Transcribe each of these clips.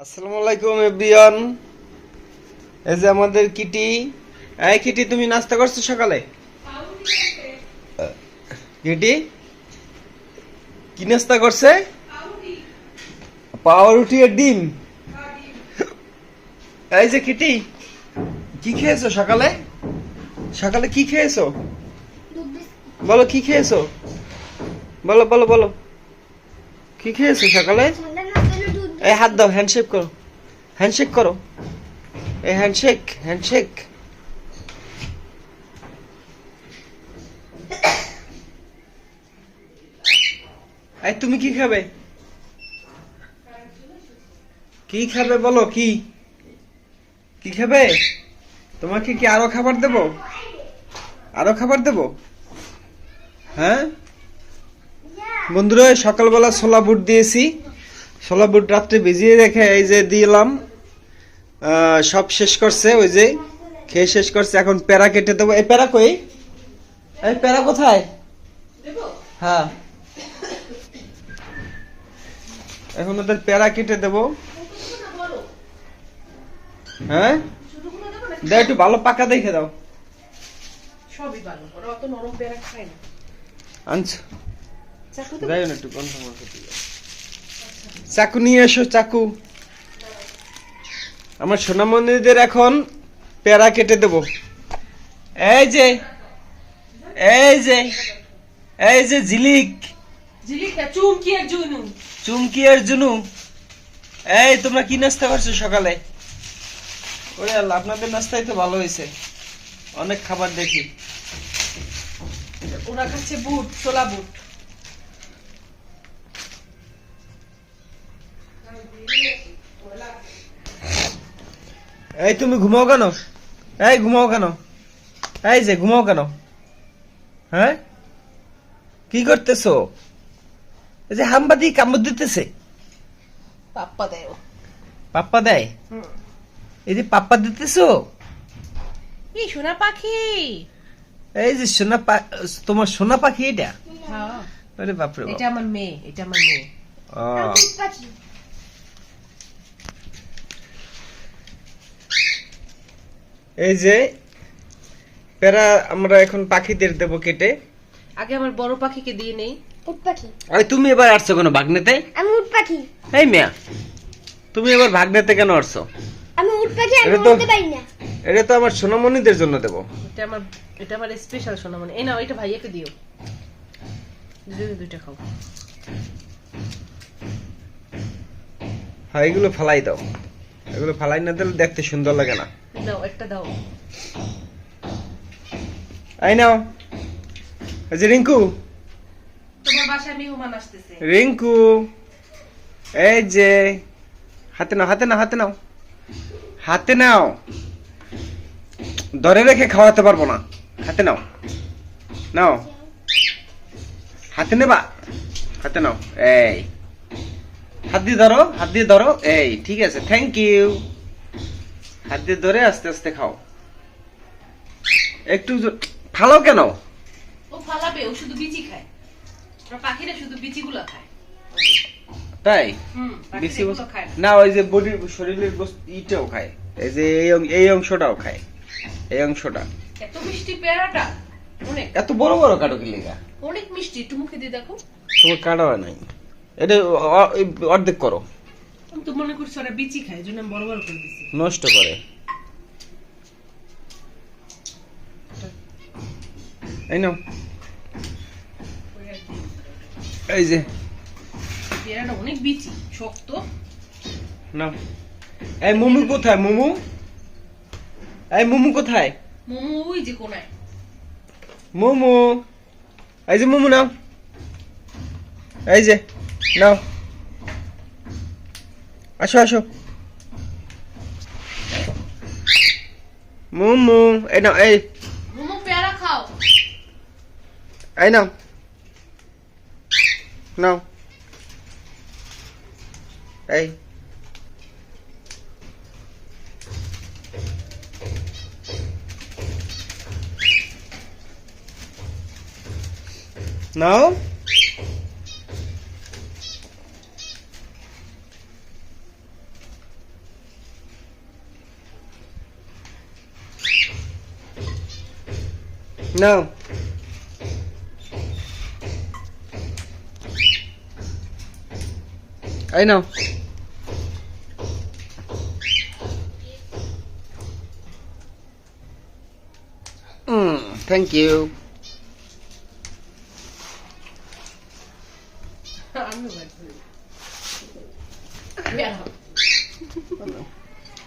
আসসালামু আলাইকুম, এভরিওয়ান। এই যে আমাদের কিটি। এই কিটি, তুমি নাস্তা করছ সকালে? কিটি? কি নাস্তা করছে? পাউরুটি আর ডিম। এই যে কিটি, কি খেয়েছো সকালে? সকালে কি খেয়েছো? বলো, কি খেয়েছো? বলো বলো বলো। কি খেয়েছো সকালে? এই হাত দাও হ্যান্ডশেক করো। হ্যান্ডশেক করো। এই হ্যান্ডশেক হ্যান্ডশেক এই তুমি কি খাবে? কি খাবে বলো, কি? কি খাবে? তোমাকে কি আরও খাবার দেব? আরও খাবার দেব? হ্যাঁ? বন্ধুরা, সকালবেলা ছোলা বুট দিয়েছি। ছোলা বুট রাত্রে ভিজিয়ে রেখে এই যে দিলাম সব শেষ করছে ওই যে খেয়ে শেষ করছে এখন প্যারা কেটে দেবো। এই প্যারা কই? এই প্যারা কোথায়? হ্যাঁ। এখন ওদের প্যারা কেটে দেবো। হ্যাঁ? দাও একটু ভালো পাকা দেখে দাও। সবই ভালো ওরা অত নরম পেয়ারা খায় না। আনছো? যাই না একটু মন্ধ দিয়ে। চাকু নিয়ে এসো চাকু। আমার সোনামন্দিরদের এখন পেয়ারা কেটে দেব। এই যে এই যে এই যে ঝিলিক। জিলিকা চুমকি আর জুনু। চুমকি আর জুনু। এই তোমরা কি নাস্তা করছ সকালে? ওরে আল্লাহ আপনাদের নাস্তাই তো ভালো হয়েছে। অনেক খাবার দেখি। ওরা খাচ্ছে বুট ছোলা বুট। এই তুমি ঘুমাও কেন? এই ঘুমাও কেন? এই যে ঘুমাও কেন? হ্যাঁ? কি করতেছো? এই যে হামবাদি কামড় দিতেছে। পাপ্পা দেয় পাপ্পা দেয়? এই যে পাপ্পা দিতেছো? এই সোনা পাখি। এই যে সোনা তোমার সোনা পাখি এটা? হ্যাঁ। আরে বাপরে এটা আমার মেয়ে এটা আমার মেয়ে। এই যে প্যারা আমরা এখন পাখিদের দেবো কেটে। আগে আমার বড় পাখিকে দিয়ে নেই। উট পাখি। আরে তুমি এবার আসছো কেন ভাগ্নেতে? আমি উট পাখি। এই মিয়া তুমি এবার ভাগ্নেতে কেন আসছো? আমি উট পাখি আমি এটা উঠতে পারি না। এটা তো আমার সোনামণিদের জন্য দেবো। এটা আমার এটা আমার স্পেশাল সোনা মানে এই নাও এটা ভাইয়াকে দিও। দুটো দুইটা খাও। হ্যাঁ এগুলো ফালাই দাও। এগুলো ফালাই না দিলে দেখতে সুন্দর লাগে না। দাও একটা দাও। আই নাও। এই যে রিঙ্কু। তোমার বাসায় মেহমান আসতেছে। রিঙ্কু এই যে হাতে নাও হাতে নাও হাতে নাও। হাতে নাও। ধরে রেখে খাওয়াতে পারব না। হাতে নাও। নাও। হাতে নেবা। হাতে নাও। এই। হাত দিয়ে ধরো হাত দিয়ে ধরো। এই ঠিক আছে থ্যাংক ইউ হাত দিয়ে ধরে আস্তে আস্তে খাও। একটু ফালো কেন? ও ফালাবে ও শুধু বিচি খায়। পাখিরা শুধু বিচিগুলো খায়। তাই? হুম বেশি পাখিরা খায় না। ওই যে বডির শরীরের বস্তু ইটাও খায়। এই যে এই এই অংশটাও খায়। এই অংশটা। এত মিষ্টি পেয়ারাটা অনেক। এত বড় বড় কাটো কি লেগা? অনেক মিষ্টি একটু মুখে দিয়ে দেখো। তোমার কাটা হয় নাই। এটা অর্ধেক করো। তো মনে করছি ওরা বিচি খায় জন্য বড় বড় করে দিছি। নষ্ট করে। এই নাও। এই যে। পেয়ারাটা অনেক বিচি শক্ত। নাও। এই মোমু কোথায় মোমু? এই মোমু কোথায়? মোমো ওই যে কোনায়। মোমো। এই যে মোমো নাও। এই যে। নাও আসো আসো মোমো এই নাও এই মোমো পেয়ারা খাও এই নাও নাও এই নাও নাও এই নাও থ্যাংক ইউ।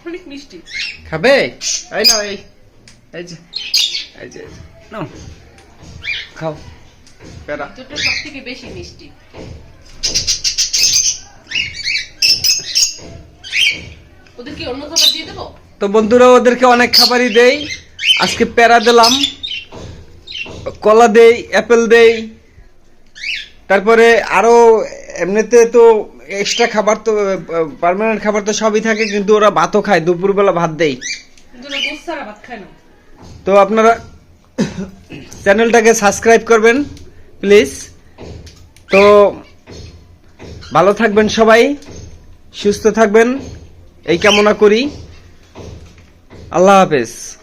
অনেক মিষ্টি খাবে এই নাও এই এই যে এই যে নাও। খাও। দুটো সব থেকে বেশি মিষ্টি। ওদের কি অন্য খাবার দিয়ে দেবো? তো বন্ধুরা ওদেরকে অনেক খাবারই দেই। আজকে প্যারা দিলাম কলা দেই অ্যাপেল দেই। তারপরে আরও এমনিতে তো এক্সট্রা খাবার তো পার্মানেন্ট খাবার তো সবই থাকে কিন্তু ওরা ভাতও খায়। দুপুরবেলা ভাত দেয় তো আপনারা চ্যানেলটাকে সাবস্ক্রাইব করবেন, প্লিজ। তো ভালো থাকবেন সবাই, সুস্থ থাকবেন। এই কামনা করি। আল্লাহ হাফেজ।